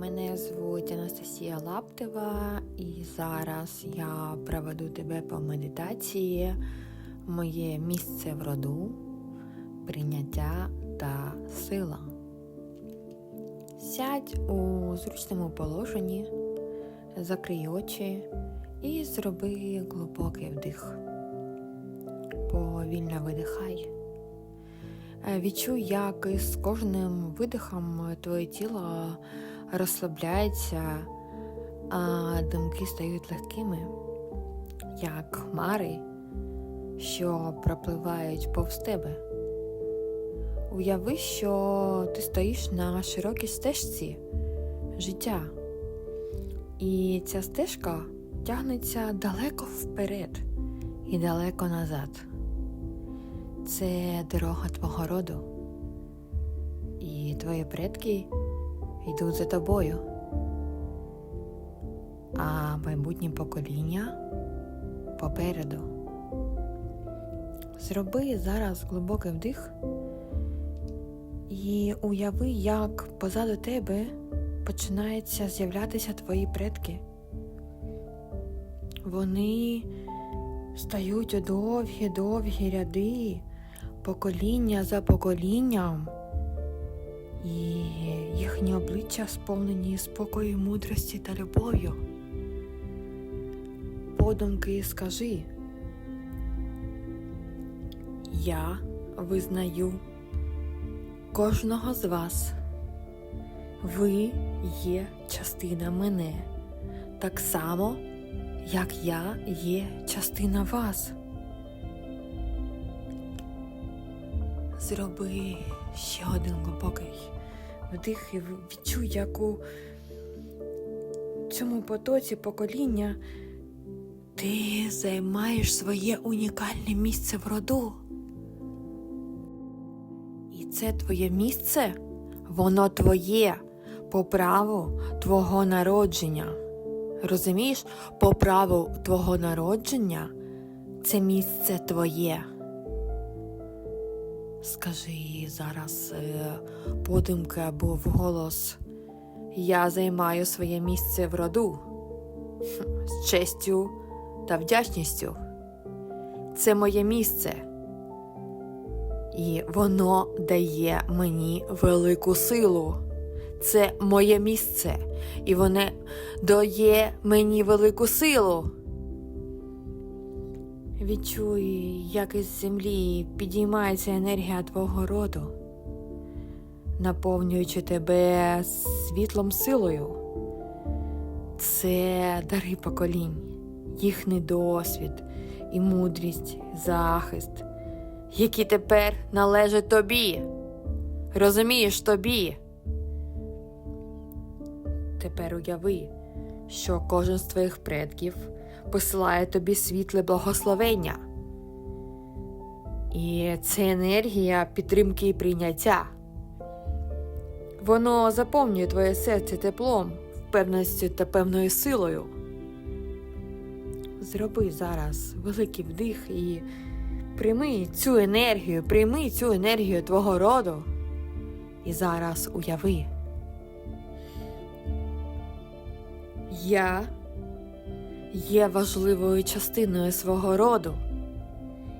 Мене звуть Анастасія Лаптева, і зараз я проведу тебе по медитації. Моє місце в роду, прийняття та сила. Сядь у зручному положенні, закрий очі і зроби глибокий вдих. Повільно видихай. Е, Відчуй, як із кожним видихом твоє тіло розслабляється, а думки стають легкими, як хмари, що пропливають повз тебе. Уяви, що ти стоїш на широкій стежці життя, і ця стежка тягнеться далеко вперед і далеко назад. Це дорога твого роду, і твої предки йдуть за тобою, а майбутнє покоління попереду. Зроби зараз глибокий вдих і уяви, як позаду тебе починаються з'являтися твої предки. Вони стають у довгі-довгі ряди, покоління за поколінням, і їхні обличчя сповнені спокою, мудрості та любов'ю. Подумки скажи, я визнаю кожного з вас. Ви є частина мене, так само, як я є частина вас. Зроби ще один глибокий вдих і відчуй, як у цьому потоці покоління ти займаєш своє унікальне місце в роду. І це твоє місце, воно твоє по праву твого народження. Розумієш, по праву твого народження це місце твоє. Скажи зараз е, подумки або вголос Я займаю своє місце в роду з честю та вдячністю. Це моє місце. І воно дає мені велику силу. Це моє місце, і воно дає мені велику силу. Відчуй, як із землі підіймається енергія твого роду, наповнюючи тебе світлом силою. Це дари поколінь, їхній досвід і мудрість, захист, які тепер належать тобі. Розумієш тобі. Тепер уяви, що кожен з твоїх предків посилає тобі світле благословення. І це енергія підтримки і прийняття. Воно заповнює твоє серце теплом, впевненістю та певною силою. Зроби зараз великий вдих і прийми цю енергію, прийми цю енергію твого роду. І зараз уяви. Я є важливою частиною свого роду,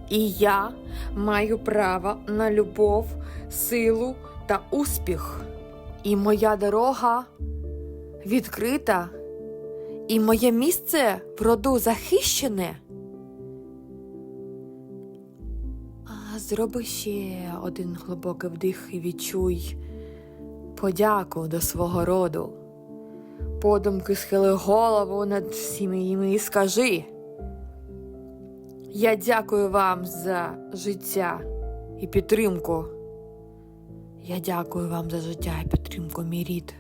і я маю право на любов, силу та успіх. І моя дорога відкрита, і моє місце в роду захищене. Зроби ще один глибокий вдих і відчуй подяку до свого роду. Подумки схили голову над всіми їми і скажи. Я дякую вам за життя і підтримку. Я дякую вам за життя і підтримку, мій рід.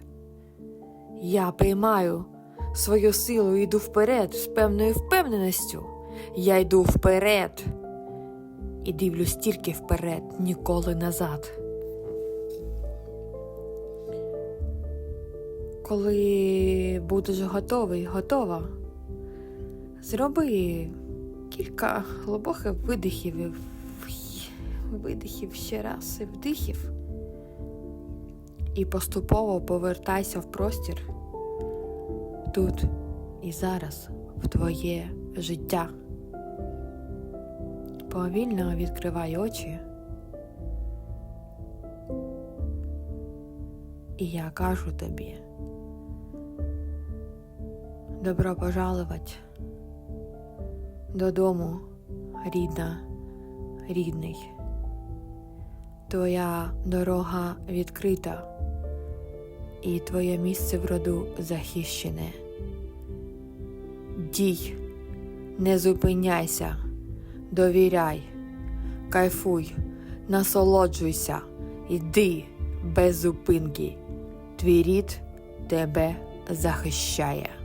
Я приймаю свою силу і йду вперед з певною впевненістю. Я йду вперед і дивлюсь тільки вперед, ніколи назад. Коли будеш готовий, готова, зроби кілька глибоких видихів і видихів ще раз і вдихів. і поступово повертайся в простір тут і зараз в твоє життя. Повільно відкривай очі. І я кажу тобі. Добро пожаловать додому, рідна, рідний. Твоя дорога відкрита, і твоє місце в роду захищене. Дій, не зупиняйся, довіряй, кайфуй, насолоджуйся, іди без зупинки. Твій рід тебе захищає.